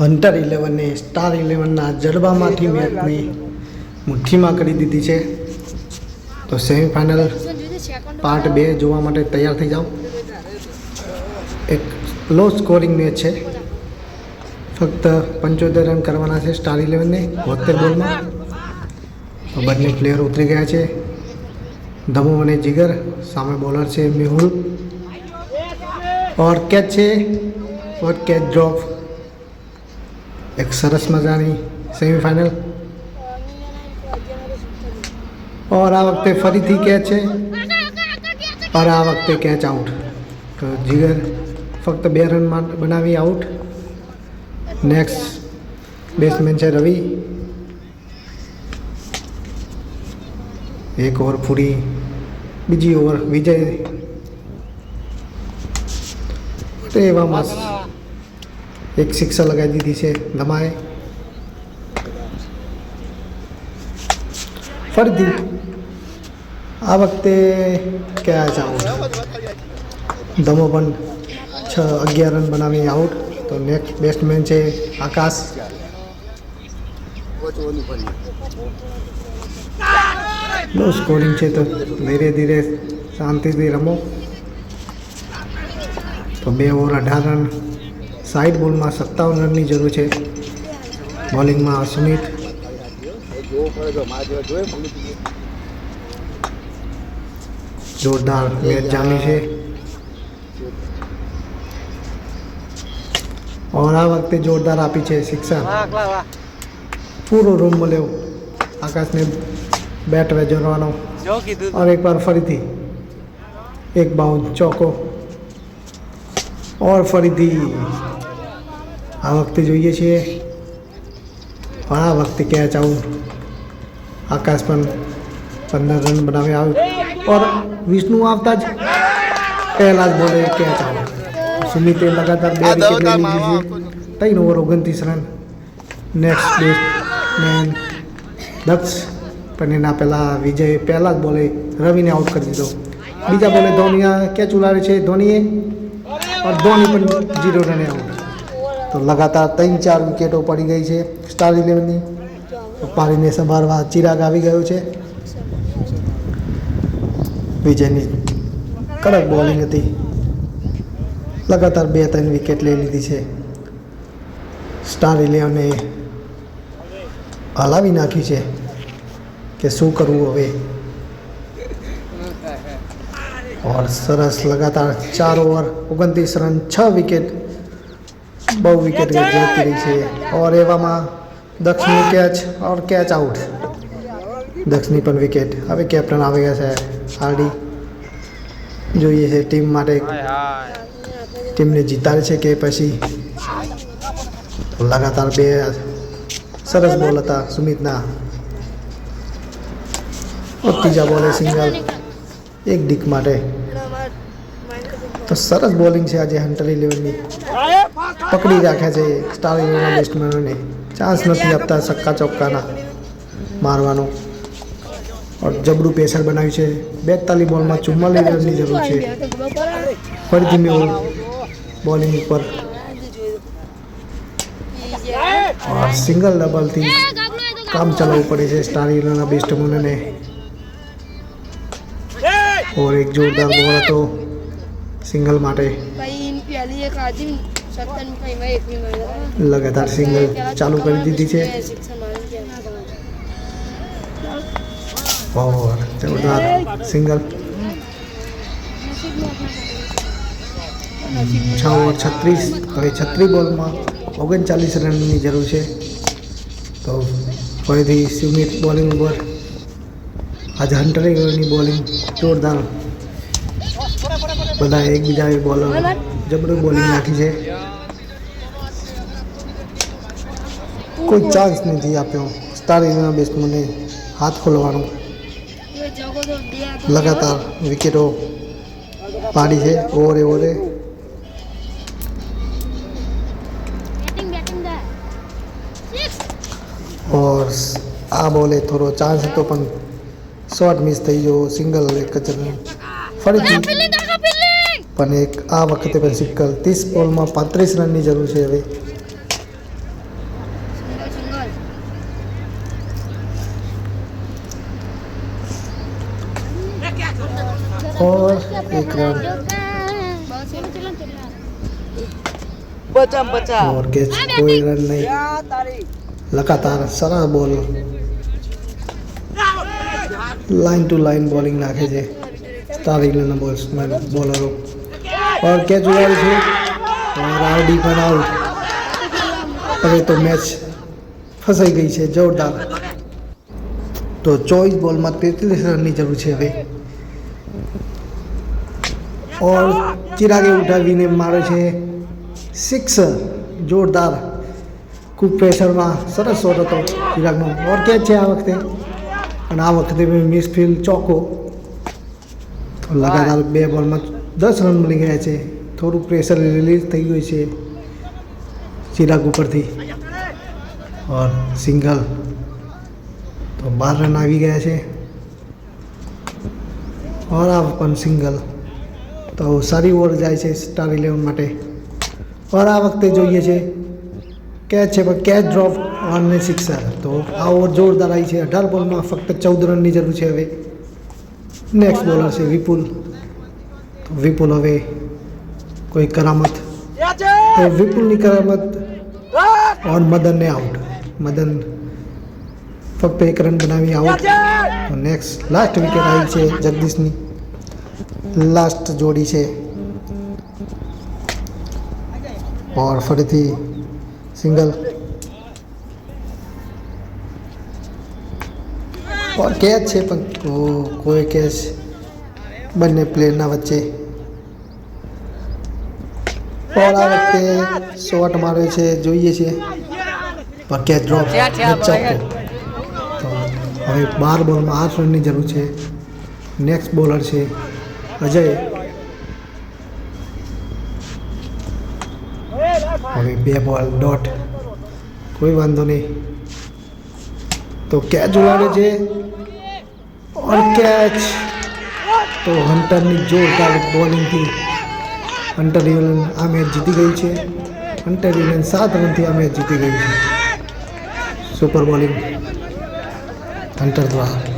Hunter ઇલેવને star ઇલેવનના જડબામાંથી મેચની મુઠ્ઠીમાં કરી દીધી છે. તો સેમિફાઇનલ પાર્ટ બે જોવા માટે તૈયાર થઈ જાઓ. એક લો સ્કોરિંગ મેચ છે. ફક્ત પંચોતેર રન કરવાના છે સ્ટાર ઇલેવનને બોતેર બોલમાં. તો બંને પ્લેયર ઉતરી ગયા છે. ધમો અને જીગર, સામે બોલર છે મેહુલ. ઓર કેચ છે. ઓર કેચ ડ્રોપ એક સરસ મજાની સેમિફાઇનલ ઓર આ વખતે ફરીથી કેચ છે ઓર આ વખતે કેચ આઉટ તો જીગર ફક્ત બે રન માટે બનાવી આઉટ નેક્સ્ટ બેટ્સમેન છે રવિ એક ઓવર પૂરી બીજી ઓવર વિજય તો એવામાં એક શિક્ષા લગાવી દીધી છે ધમાએ ફરીથી આ વખતે ક્યાં જાઉં ધમો પણ છ અગિયાર રન બનાવી આઉટ. તો નેક્સ્ટ બેસ્ટમેન છે આકાશ. લો સ્કોરિંગ છે તો ધીરે ધીરે શાંતિથી રમો. તો બે ઓવર અઢાર રન. સાઇડ બોલમાં સત્તાવન રનની જરૂર છે. બોલિંગમાં સુમિત જોરદાર મેચ જામી છે. ઓર આ વખતે જોરદાર આપી છે શિક્ષણ પૂરો રૂમ મળ્યો. આકાશને બેટ વેજવાનો ઓર એકવાર ફરીથી એક બાઉન્સ ચોકો. ઓર ફરીથી આ વખતે જોઈએ છીએ પણ આ વખતે કેચ આઉટ આકાશ પણ પંદર રન બનાવે આવ્યું ઓર વિષ્ણુ આવતા જ પહેલા જ બોલે કેચ આઉટ સુમિતે લગાતાર બે વિકેટ લઈ લીધી છે. ત્રણ ઓવર ઓગણત્રીસ રન. નેક્સ્ટ બેટ્સમેન દક્ષ. પણ એના પહેલાં વિજય પહેલાં જ બોલે રવિને આઉટ કરી દીધો. બીજા બોલે ધોનીએ કેચ ઉલાડે છે? ધોનીએ? ધોની પણ જીરો રને આઉટ તો લગાતાર ત્રણ ચાર વિકેટો પડી ગઈ છે સ્ટાર ઇલેવનની પાડીને સંભાળવા ચિરાગ આવી ગયો છે. વિજયની કડક બોલિંગ હતી. લગાતાર બે ત્રણ વિકેટ લઈ લીધી છે. સ્ટાર ઇલેવને હલાવી નાખ્યું છે કે શું કરવું હવે? ઓર સરસ લગાતાર ચાર ઓવર ઓગણત્રીસ રન, છ વિકેટ બહુ વિકેટ જતી રહી છે ઓર એવામાં દક્ષની કેચ ઓર કેચ આઉટ દક્ષની પણ વિકેટ હવે કેપ્ટન આવી ગયા છે હાર્ડી જોઈએ છે ટીમ માટે ટીમને જીતાડે છે કે પછી લગાતાર બે સરસ બોલ હતા સુમિતના ઓર ત્રીજા બોલે સિંગલ એક ડીક માટે તો સરસ બોલિંગ છે આજે હન્ટર ઇલેવનની પકડી રાખ્યા છે સ્ટાર ઇલેવનના બેટ્સમેનોને ચાન્સ નથી આપતા સક્કા ચોક્કાના મારવાનો. જબરું પ્રેશર બનાવ્યું છે. બેતાલી બોલમાં ચુમ્માલીસ રનની જરૂર છે. ફરીથી મેં બોલિંગ ઉપર સિંગલ ડબલથી કામ ચલાવવું પડે છે સ્ટાર ઇલેવનના બેસ્ટમેનોને ઓર એક જોરદાર બોલ હતો. સિંગલ માટે? લગાતાર સિંગલ ચાલુ કરી દીધી છે. ઓર જોરદાર. સિંગલ. છ ઓવર છત્રીસ. હવે છત્રીસ બોલમાં ઓગણચાલીસ રનની જરૂર છે. તો ફરીથી સુમિત બોલિંગ ઉપર. આજે હન્ટરની બોલિંગ જોરદાર બધા એકબીજા બોલર જબરું બોલિંગ નાખી છે. કોઈ ચાન્સ નથી આપ્યો. સ્ટાર ઇલેવનના બેટ્સમેનને હાથ ખોલવાનો. લગાતાર વિકેટો પાડી છે. ઓવરે ઓવરે ઓર આ બોલે થોડો ચાન્સ હતો પણ શોર્ટ મિસ થઈ ગયો. સિંગલ એક જ ફરીથી પણ એક આ વખતે પણ સિક્કલ ત્રીસ બોલમાં પાંત્રીસ રનની જરૂર છે હવે. એક રન. બચા કોઈ રન નહીં. લગાતાર સારા બોલ. લાઇન ટુ લાઇન બોલિંગ નાખે છે. સ્ટાર ઇંગ્લેન્ડના બોલ્સમેન બોલરો. ઓર કેચ ઉડાડે છે? રાવડી પણ આઉટ હવે તો મેચ ફસાઈ ગઈ છે, જોરદાર. તો ચોવીસ બોલમાં તેત્રીસ રનની જરૂર છે હવે. ઓર ચિરાગે ઉઠાવીને મારે છે સિક્સર જોરદાર. ખૂબ પ્રેશરમાં સરસ શોટ હતો ચિરાગનો. ઓર કેચ છે આ વખતે? અને આ વખતે મેં ફિલ્ડ ચોકો. લગાતાર બે બોલમાં દસ રન મળી ગયા છે. થોડું પ્રેશર રિલીઝ થઈ ગયું છે. ચિરાગ ઉપરથી. ઓર સિંગલ. તો બાર રન આવી ગયા છે. ઓર આ પણ સિંગલ. તો સારી ઓવર જાય છે સ્ટાર ઇલેવન માટે. ઓર આ વખતે જોઈએ છે. કેચ છે, પણ કેચ ડ્રોપ અને સિક્સર તો આ ઓવર જોરદાર આવી છે. અઢાર બોલમાં ફક્ત ચૌદ રનની જરૂર છે હવે. નેક્સ્ટ બોલર છે વિપુલ. તો વિપુલ હવે કોઈ કરામત ક્યાં છે તો વિપુલની કરામત રન! ઓર મદનને આઉટ મદન ફક્ત એક રન બનાવી આઉટ ક્યાં છે તો નેક્સ્ટ લાસ્ટ વિકેટ આવી છે જગદીશની લાસ્ટ જોડી છે ઓર ફરીથી સિંગલ ઓર કેચ છે પણ કો- કોઈ કેચ બંને પ્લેયરના વચ્ચે. પણ આ વખતે શોટ માર્યો છે જોઈએ છે. પણ કેચ ડ્રોપ તો હવે બાર બોલમાં આઠ રનની જરૂર છે. નેક્સ્ટ બોલર છે અજય. હવે બે બોલ ડોટ કોઈ વાંધો નહીં. તો કેચ ઉડાડે છે. ઓર કેચ તો હન્ટરની જોરદાર બોલિંગથી હન્ટર ઇવલન આ મેચ જીતી ગઈ છે. હન્ટર ઇવલન સાત રનથી આ મેચ જીતી ગઈ છે. સુપર બોલિંગ હન્ટર દ્વારા.